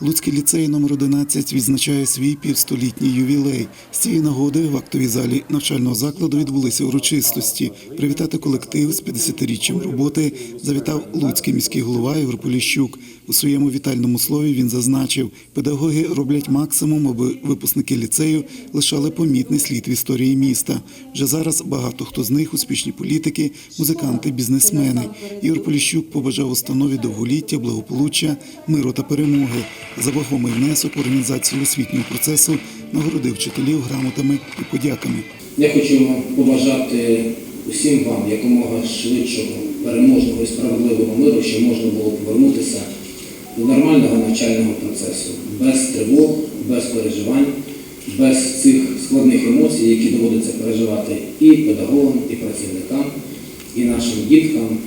Луцький ліцей номер 11 відзначає свій півстолітній ювілей. З цієї нагоди в актовій залі навчального закладу відбулися урочистості. Привітати колектив з 50-річчям роботи завітав Луцький міський голова Ігор Поліщук. У своєму вітальному слові він зазначив, педагоги роблять максимум, аби випускники ліцею лишали помітний слід в історії міста. Вже зараз багато хто з них успішні політики, музиканти, бізнесмени. Ігор Поліщук побажав установі довголіття, благополуччя, миру та перемоги. За вагомий внесок в організацію освітнього процесу нагородив вчителів грамотами і подяками. Я хочу побажати усім вам якомога швидшого, переможного і справедливого миру, щоб можна було повернутися до нормального навчального процесу, без тривог, без переживань, без цих складних емоцій, які доводиться переживати і педагогам, і працівникам, і нашим діткам,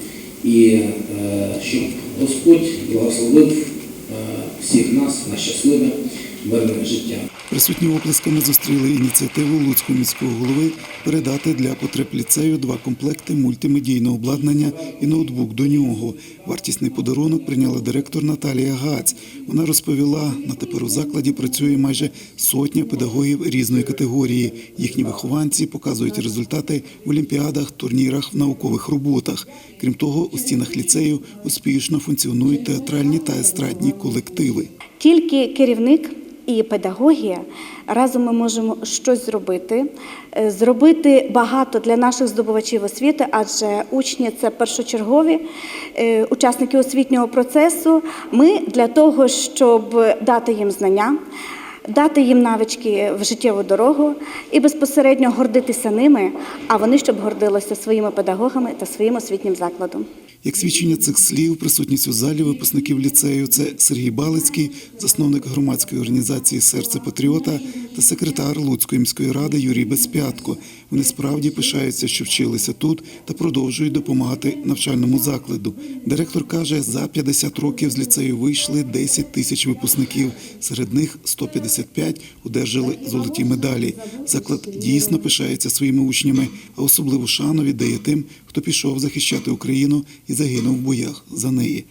і е, щоб Господь благословив всіх нас на щасливе, мирне життя. Присутні оплесками зустріли ініціативу Луцького міського голови передати для потреб ліцею два комплекти мультимедійного обладнання і ноутбук до нього. Вартісний подарунок прийняла директор Наталія Гаць. Вона розповіла, на тепер у закладі працює майже сотня педагогів різної категорії. Їхні вихованці показують результати в олімпіадах, турнірах, в наукових роботах. Крім того, у стінах ліцею успішно функціонують театральні та естрадні колективи. Тільки керівник і педагогія разом ми можемо щось зробити, е, зробити багато для наших здобувачів освіти, адже учні це першочергові е, учасники освітнього процесу. Ми для того, щоб дати їм знання. Дати їм навички в життєву дорогу і безпосередньо гордитися ними, а вони щоб гордилися своїми педагогами та своїм освітнім закладом. Як свідчення цих слів, присутність у залі випускників ліцею це Сергій Балицький, засновник громадської організації Серце Патріота та секретар Луцької міської ради Юрій Безпятко. Вони справді пишаються, що вчилися тут та продовжують допомагати навчальному закладу. Директор каже, за 50 років з ліцею вийшли 10 тисяч випускників. Серед них 155 одержали золоті медалі. Заклад дійсно пишається своїми учнями, а особливу шану віддає тим, хто пішов захищати Україну і загинув в боях за неї.